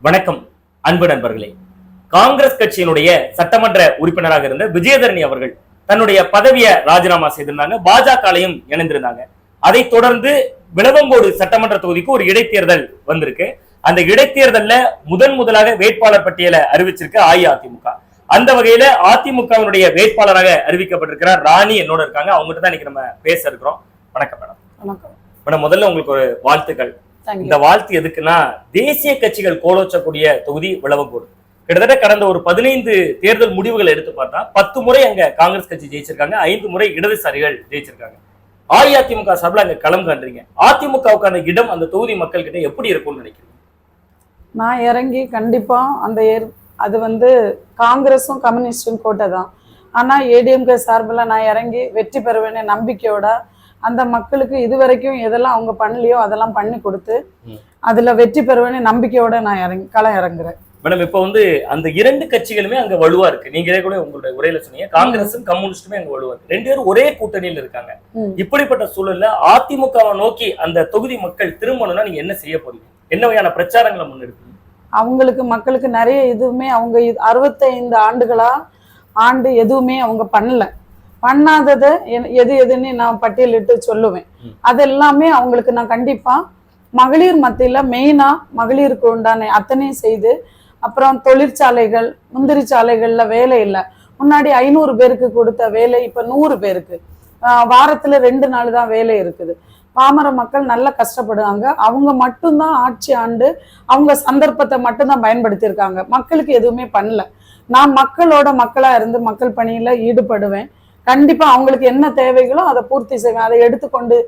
வணக்கம் அன்பு நண்பர்களே. காங்கிரஸ் கட்சியினுடைய சட்டமன்ற உறுப்பினராக இருந்த விஜயதரணி அவர்கள் தன்னுடைய பதவியை ராஜினாமா செய்திருந்தாங்க. பாஜகலையும் இணைந்திருந்தாங்க. அதைத் தொடர்ந்து விளவங்கோடு சட்டமன்ற தொகுதிக்கு ஒரு இடைத்தேர்தல் வந்திருக்கு. அந்த இடைத்தேர்தல்ல முதன் முதலாக வேட்பாளர் பட்டியலை அறிவிச்சிருக்கு அஇஅதிமுக. அந்த வகையில அதிமுகவினுடைய வேட்பாளராக அறிவிக்கப்பட்டிருக்கிறார் ராணி என்னோட இருக்காங்க. அவங்ககிட்ட தான் இன்னைக்கு நம்ம பேச இருக்கிறோம். வணக்கம் மேடம். வணக்கம். மேடம் முதல்ல உங்களுக்கு ஒரு வாழ்த்துக்கள். இந்த வாழ்த்து எதுக்குன்னா தேசிய கட்சிகள் கோலோச்சக்கூடிய தொகுதி விளவங்கோடு கிட்டத்தட்ட கடந்த ஒரு பதினைந்து தேர்தல் முடிவுகளை எடுத்து பார்த்தா பத்து முறை அங்க காங்கிரஸ் கட்சி ஜெயிச்சிருக்காங்க ஐந்து முறை இடதுசாரிகள் ஜெயிச்சிருக்காங்க. அஇஅதிமுக சார்பில் அங்க களம் காண்றீங்க. அதிமுகவுக்கான இடம் அந்த தொகுதி மக்கள் கிட்ட எப்படி இருக்கும்னு நினைக்கிறீங்க? நான் இறங்கி கண்டிப்பா அந்த ஏர் அது வந்து காங்கிரஸும் கம்யூனிஸ்டும் கோட்டை தான். ஆனா ஏடிஎம்கே சார்பில் நான் இறங்கி வெற்றி பெறுவேன்னு நம்பிக்கையோட அந்த மக்களுக்கு இதுவரைக்கும் எதெல்லாம் அவங்க பண்ணலையோ அதெல்லாம் பண்ணி கொடுத்து. அதுல வெற்றி பெறுவேன்னு நம்பிக்கையோட நான் இறங்கி களம் இறங்குறேன். மேடம் இப்ப வந்து அந்த இரண்டு கட்சிகளுமே அங்க வலுவா இருக்கு. நீங்களே கூட உங்களுடைய உரையில சொன்னீங்க. காங்கிரஸும் கம்யூனிஸ்டுமே அங்க வலுவா இருக்கு. ரெண்டு பேரும் ஒரே கூட்டணியில் இருக்காங்க. இப்படிப்பட்ட சூழல்ல அதிமுகவை நோக்கி அந்த தொகுதி மக்கள் திரும்பணும்னா நீங்க என்ன செய்ய போறீங்க? என்ன வகையான பிரச்சாரங்களை முன்னெடுப்பீங்க? அவங்களுக்கு மக்களுக்கு நிறைய இதுவுமே அவங்க இது- அறுபத்தைந்து ஆண்டுகளா ஆண்டு எதுவுமே அவங்க பண்ணல. பண்ணாததை எது எதுன்னு நான் பட்டியலிட்டு சொல்லுவேன். அது எல்லாமே அவங்களுக்கு நான் கண்டிப்பா மகளிர் மத்தியில மெயினா மகளிருக்கு உண்டான அத்தனையும் செய்து அப்புறம் தொழிற்சாலைகள் முந்திரி சாலைகள்ல வேலை இல்லை. முன்னாடி ஐநூறு பேருக்கு கொடுத்த வேலை இப்ப நூறு பேருக்கு. வாரத்துல ரெண்டு நாள் தான் வேலை இருக்குது. பாமர மக்கள் நல்லா கஷ்டப்படுவாங்க. அவங்க மட்டும்தான் ஆட்சி ஆண்டு அவங்க சந்தர்ப்பத்தை மட்டும்தான் பயன்படுத்தியிருக்காங்க. மக்களுக்கு எதுவுமே பண்ணல. நான் மக்களோட மக்களா இருந்து மக்கள் பணியில ஈடுபடுவேன். கண்டிப்பா அவங்களுக்கு என்ன தேவைகளோ அதை பூர்த்தி செய்வேன். அதை எடுத்துக்கொண்டு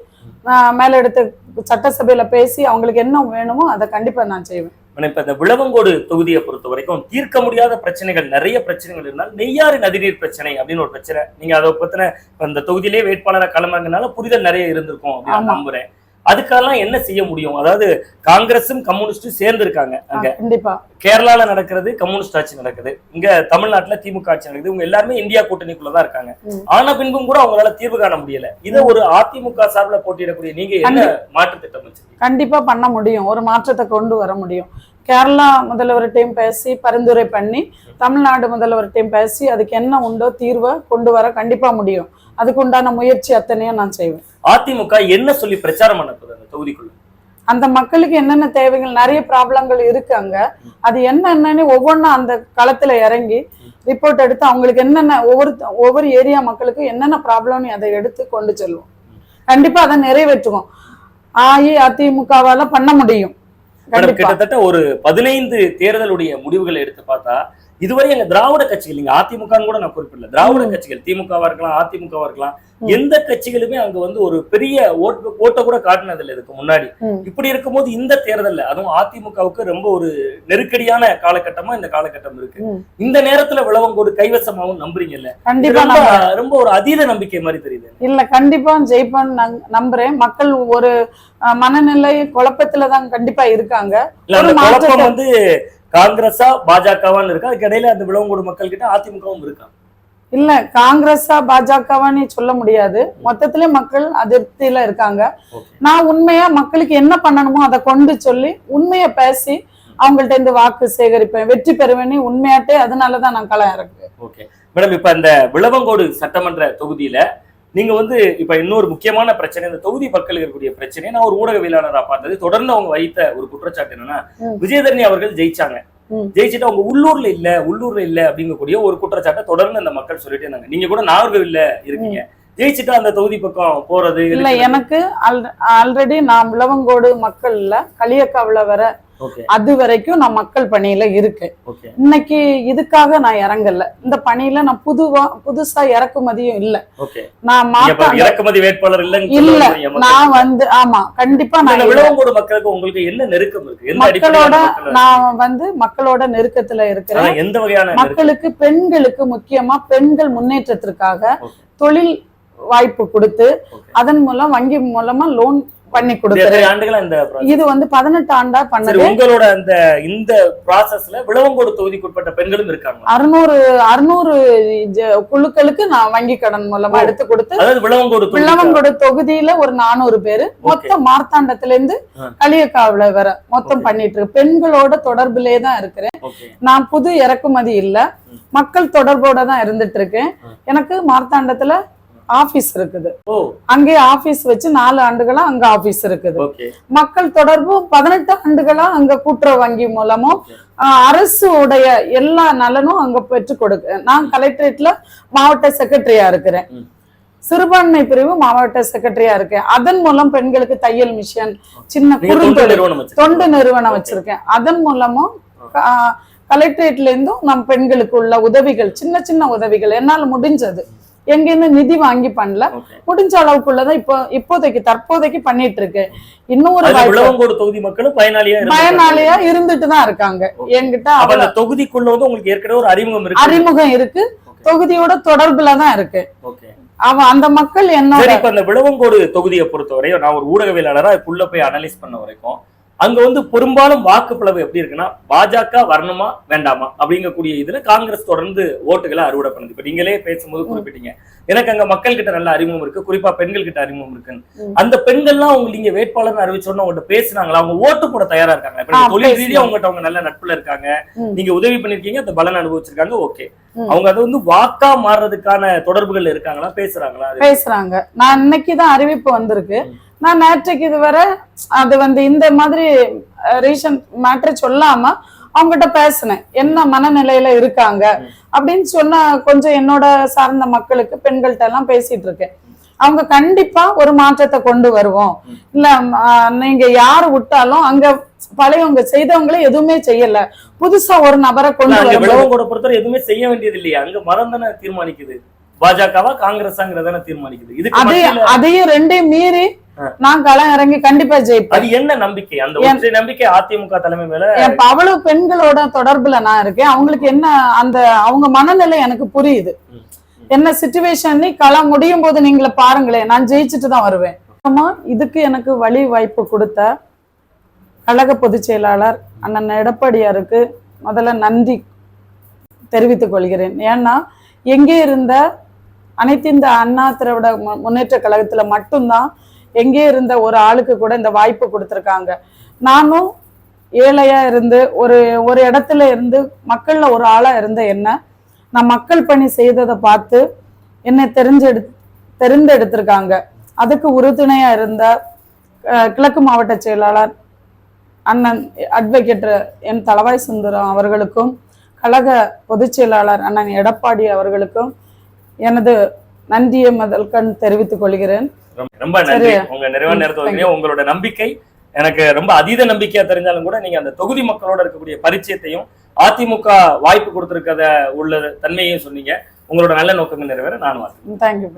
மேல எடுத்து சட்டசபையில பேசி அவங்களுக்கு என்ன வேணுமோ அதை கண்டிப்பா நான் செய்வேன். இப்ப இந்த விளவங்கோடு தொகுதியை பொறுத்த வரைக்கும் தீர்க்க முடியாத பிரச்சனைகள் நிறைய பிரச்சனைகள் இருந்தால் நெய்யாறு நதிநீர் பிரச்சனை அப்படின்னு ஒரு பிரச்சனை. நீங்க அதை பத்தின இந்த தொகுதியிலே வேட்பாளரை களமாங்கனால புரிதல் நிறைய இருந்திருக்கும் அப்படின்னு. நம்புறேன். அதுக்கெல்லாம் என்ன செய்ய முடியும்? அதாவது காங்கிரஸும் கம்யூனிஸ்டும் சேர்ந்து இருக்காங்க அங்க. கண்டிப்பா. கேரளால நடக்கிறது கம்யூனிஸ்ட் ஆட்சி நடக்குது. இங்க தமிழ்நாட்டுல திமுக ஆட்சி நடக்குது. இவங்க எல்லாருமே இந்தியா கூட்டணிக்குள்ளதான் இருக்காங்க. ஆன பின்பும் கூட அவங்களால தீர்வு காண முடியல. இதை ஒரு அதிமுக சார்பில் போட்டியிடக்கூடிய நீங்க என்ன மாற்று திட்டம் வச்சிருக்கீங்க? கண்டிப்பா பண்ண முடியும். ஒரு மாற்றத்தை கொண்டு வர முடியும். கேரளா முதல்வர்கிட்டையும் பேசி பரிந்துரை பண்ணி தமிழ்நாடு முதல்வர்கிட்டையும் பேசி அதுக்கு என்ன உண்டோ தீர்வை கொண்டு வர கண்டிப்பா முடியும். அதுக்கு உண்டான முயற்சி அத்தனையும் நான் செய்வேன். அதிமுக என்ன சொல்லி பிரச்சாரம் பண்ண போகுது அந்த தொகுதிக்குள்ள? அந்த மக்களுக்கு என்னென்ன தேவைகள் நிறைய ப்ராப்ளங்கள் இருக்கு அங்க. அது என்னென்னு ஒவ்வொன்றும் அந்த களத்துல இறங்கி ரிப்போர்ட் எடுத்து அவங்களுக்கு என்னென்ன ஒவ்வொரு ஒவ்வொரு ஏரியா மக்களுக்கு என்னென்ன ப்ராப்ளம்னு அதை எடுத்து கொண்டு செல்வோம். கண்டிப்பா அதை நிறைவேற்றுவோம். அஇஅதிமுகவால பண்ண முடியும். கிட்டத்தட்ட ஒரு பதினைந்து தேர்தலுடைய முடிவுகளை எடுத்து பார்த்தா இதுவரை எங்க திராவிட கட்சிகள் நீங்க அதிமுக கூட நான் குறிப்பிடல திராவிட. கட்சிகள் திமுகவா இருக்கலாம் அதிமுகவா இருக்கலாம். எந்த கட்சிகளுமே அங்க வந்து ஒரு பெரிய ஓட்டு ஓட்ட கூட காட்டினது இல்லை இதுக்கு முன்னாடி. இப்படி இருக்கும்போது இந்த தேர்தல்ல அதுவும் அதிமுகவுக்கு ரொம்ப ஒரு நெருக்கடியான காலகட்டமா இந்த காலகட்டம் இருக்கு. இந்த நேரத்துல விளவங்கோடு கைவசமாவும் நம்புறீங்கல்ல கண்டிப்பா ரொம்ப ஒரு அதீத நம்பிக்கை மாதிரி தெரியுது இல்ல கண்டிப்பா ஜெயிப்பேன்னு நான் நம்புறேன் மக்கள் ஒரு மனநிலை குழப்பத்துல தான் கண்டிப்பா இருக்காங்க ஒரு வந்து காங்கிரஸா பாஜகவான்னு இருக்கு? அதுக்கு இடையில அந்த விளவங்கோடு மக்கள் கிட்ட அதிமுகவும் இருக்கா? இல்ல காங்கிரஸா பாஜகவான்னு சொல்ல முடியாது. மொத்தத்திலே மக்கள் அதிருப்தியில இருக்காங்க. நான் உண்மையா மக்களுக்கு என்ன பண்ணணுமோ அதை கொண்டு சொல்லி உண்மையை பேசி அவங்கள்ட்ட இந்த வாக்கு சேகரிப்பேன் வெற்றி பெறுவேன்னு உண்மையாட்டே அதனாலதான் நான் களம் இறக்குவேன். ஓகே. மேடம் இப்ப இந்த விளவங்கோடு சட்டமன்ற தொகுதியில நீங்க வந்து இப்ப இன்னொரு முக்கியமான பிரச்சனை இந்த தொகுதி மக்களுக்கு இருக்கக்கூடிய பிரச்சனை நான் ஒரு ஊடகவியலாளரா பார்த்தது தொடர்ந்து அவங்க வைத்த ஒரு குற்றச்சாட்டு என்னன்னா. விஜயதரணி அவர்கள் ஜெயிச்சாங்க. ஜெயிச்சுட்டு அவங்க உள்ளூர்ல இல்ல உள்ளூர்ல இல்ல அப்படிங்கக்கூடிய ஒரு குற்றச்சாட்டை தொடர்ந்து அந்த மக்கள் சொல்லிட்டே இருந்தாங்க நீங்க கூட நாகர்கோவில்ல இருக்கீங்க ஜெயிச்சுட்டு அந்த தொகுதி பக்கம் போறது இல்ல. எனக்கு ஆல்ரெடி நான் விளவங்கோடு மக்கள்ல களியக்காவுல வர அது வரைக்கும் நான் மக்கள் பணியில இருக்கேன் இன்னைக்கு இதுக்காக நான் இறங்கல இந்த பணியில நான் புதுவா புதுசா இறக்குமதியும் இல்ல நான் மாத்த இறக்குமதி வேட்பாளர் இல்ல மக்கள். நான் வந்து ஆமா கண்டிப்பா நான் இல்ல. விளவங்கோடு மக்களுக்கு உங்களுக்கு என்ன நெருக்கம் இருக்கு மக்களோட நான் வந்து மக்களோட நெருக்கத்துல இருக்கிறேன் எந்த வகையான? மக்களுக்கு பெண்களுக்கு முக்கியமா பெண்கள் முன்னேற்றத்திற்காக. தொழில் வாய்ப்பு கொடுத்து. அதன் மூலம் வங்கி மூலமா லோன் பண்ணி கொடுக்குறேன்? இது வந்து பதினெட்டு ஆண்டா பண்ணது உங்களோட அந்த இந்த ப்ராசஸ்ல விளவங்கோடு தொகுதிக்குட்பட்ட பெண்களும் இருக்காங்க அறுநூறு அறுநூறு குழுக்களுக்கு நான் வங்கி கடன் மூலமா. எடுத்து கொடுத்து விளவங்கோடு தொகுதி வில்லவங்கோடு தொகுதியில ஒரு நானூறு பேரு மொத்தம் மார்த்தாண்டத்துல இருந்து. களியக்காவுல வர மொத்தம். பண்ணிட்டு இருக்கு பெண்களோட தொடர்புலயே தான் இருக்கிறேன் நான் புது இறக்குமதி இல்ல. மக்கள் தொடர்போட தான் இருந்துட்டு இருக்கேன். எனக்கு மார்த்தாண்டத்துல ஆபீஸ் இருக்குது. அங்கே ஆபீஸ் வச்சு நாலு ஆண்டுகளா அங்க ஆபீஸ் இருக்குது. மக்கள் தொடர்பு பதினெட்டு ஆண்டுகளா அங்க கூட்டுறவு வங்கி மூலமும் அரசு உடைய எல்லா நலனும் அங்க பெற்று கொடுக்க நான் கலெக்டரேட்ல மாவட்ட செக்ரட்டரியா இருக்கிறேன். சிறுபான்மை பிரிவு மாவட்ட செக்ரட்டரியா இருக்கேன். அதன் மூலம் பெண்களுக்கு தையல் மிஷன் சின்ன குறுந்தொழில். தொண்டு நிறுவனம். வச்சிருக்கேன். அதன் மூலமும் கலெக்டரேட்ல இருந்தும் நம் பெண்களுக்கு உள்ள உதவிகள் சின்ன சின்ன உதவிகள் என்னால முடிஞ்சது. எங்கேருந்து நிதி வாங்கி பண்ணல. முடிஞ்ச அளவுக்குள்ளதான் இப்போ இப்போதைக்கு தற்போதைக்கு பண்ணிட்டு இருக்கேன் இன்னும் ஒரு தொகுதி மக்களும் பயனாளியா. பயனாளியா இருந்துட்டு தான் இருக்காங்க. என்கிட்ட தொகுதிக்குள்ள வந்து உங்களுக்கு ஏற்கனவே ஒரு அறிமுகம் இருக்கு அறிமுகம் இருக்கு. தொகுதியோட தொடர்புல தான் இருக்கு ஓகே அவ அந்த மக்கள் என்னோட சரி இப்ப அந்த விளவங்கோடு தொகுதியை பொறுத்தவரை நான் ஒரு ஊடகவியலாளரா இதுக்குள்ள போய் அனலைஸ் பண்ண வரைக்கும் அங்க வந்து பெரும்பாலும் வாக்குப்பளவு எப்படி இருக்குன்னா பாஜக வரணுமா வேண்டாமா அப்படிங்கக்கூடிய இதுல காங்கிரஸ் தொடர்ந்து ஓட்டுகளை அறுவடை பண்ணுது இப்ப நீங்களே பேசும்போது குறிப்பிட்டீங்க. எனக்கு அங்க மக்கள் கிட்ட நல்ல அறிமுகம் இருக்கு குறிப்பா பெண்கள் கிட்ட அறிமுகம் இருக்குன்னு. ம். அந்த பெண்கள்லாம் அவங்க நீங்க வேட்பாளர் அறிவிச்சோன்னு உங்கள்கிட்ட பேசுனாங்களா? அவங்க ஓட்டு போட தயாரா இருக்காங்க இப்ப தொழில். ரீதியா உங்ககிட்ட அவங்க நல்ல நட்புல இருக்காங்க. நீங்க உதவி பண்ணிருக்கீங்க அந்த பலன் அனுபவிச்சிருக்காங்க ஓகே. அவங்க அதை வந்து வாக்கா மாறுறதுக்கான தொடர்புகள் இருக்காங்களா பேசுறாங்களா? பேசுறாங்க. நான் இன்னைக்கு தான் அறிவிப்பு வந்திருக்கு. நான் நேற்றைக்கு இதுவரை அது வந்து இந்த மாதிரி ரீசன்ட் மேட்ரு சொல்லாம அவங்ககிட்ட பேசினேன் என்ன மனநிலையில இருக்காங்க. அப்படின்னு சொன்ன கொஞ்சம் என்னோட சார்ந்த மக்களுக்கு பெண்கள்ட்ட எல்லாம் பேசிட்டு இருக்கேன் அவங்க கண்டிப்பா ஒரு மாற்றத்தை கொண்டு வருவோம். இல்ல நீங்க யார் விட்டாலும் அங்க பழையவங்க செய்தவங்களே எதுவுமே செய்யல புதுசா ஒரு நபரை கொண்டு விளவங்கோட பொறுத்தவரை எதுவுமே செய்ய வேண்டியது இல்லையா அங்க மரம் தானே தீர்மானிக்குது பாஜகவா காங்கிரஸாங்கிறதான தீர்மானிக்குது மத்தியில அதையும் ரெண்டையும் மீறி. நான் களம் இறங்கி கண்டிப்பா ஜெயிப்பேன் அது என்ன நம்பிக்கை? அந்த ஒற்றை நம்பிக்கை அதிமுக தலைமை மேல அவ்வளவு பெண்களோட தொடர்புல நான் இருக்கேன். அவங்களுக்கு என்ன அந்த அவங்க மனநிலை எனக்கு புரியுது. என்ன சுச்சுவேஷன் களம் முடியும் போது நீங்கள பாருங்களேன். நான் ஜெயிச்சுட்டு தான் வருவேன். ஆமா இதுக்கு எனக்கு வழி வாய்ப்பு கொடுத்த கழக பொதுச் செயலாளர் அண்ணன் எடப்பாடியாருக்கு முதல்ல நன்றி தெரிவித்துக் கொள்கிறேன். ஏன்னா எங்கே இருந்த அனைத்து இந்த அண்ணா திராவிட முன்னேற்ற கழகத்துல மட்டும்தான் எங்கே இருந்த ஒரு ஆளுக்கு கூட இந்த வாய்ப்பு கொடுத்துருக்காங்க. நானும் ஏழையா இருந்து ஒரு ஒரு இடத்துல இருந்து மக்கள்ல ஒரு ஆளா இருந்த என்ன நான் மக்கள் பணி செய்ததை பார்த்து என்னை தெரிஞ்செடு தெரிந்தெடுத்திருக்காங்க. அதுக்கு உறுதுணையா இருந்த கிழக்கு மாவட்ட செயலாளர் அண்ணன் அட்வொகேட் என் தலவாய் சுந்தரம் அவர்களுக்கும் கழக பொதுச் செயலாளர் அண்ணன் எடப்பாடி அவர்களுக்கும் எனது நன்றியை முதல்கண் தெரிவித்துக் கொள்கிறேன் ரொம்ப- நன்றி. உங்க நிறைவான ம், நேரத்தை. உங்களோட நம்பிக்கை எனக்கு ரொம்ப அதீத நம்பிக்கையா தெரிஞ்சாலும் கூட நீங்க அந்த தொகுதி மக்களோட இருக்கக்கூடிய பரிச்சயத்தையும் அதிமுக வாய்ப்பு கொடுத்திருக்கத உள்ள தன்மையையும் சொன்னீங்க உங்களோட நல்ல நோக்கங்கள் நிறைவேற நான் வாழ்த்துறேன். தேங்க்யூ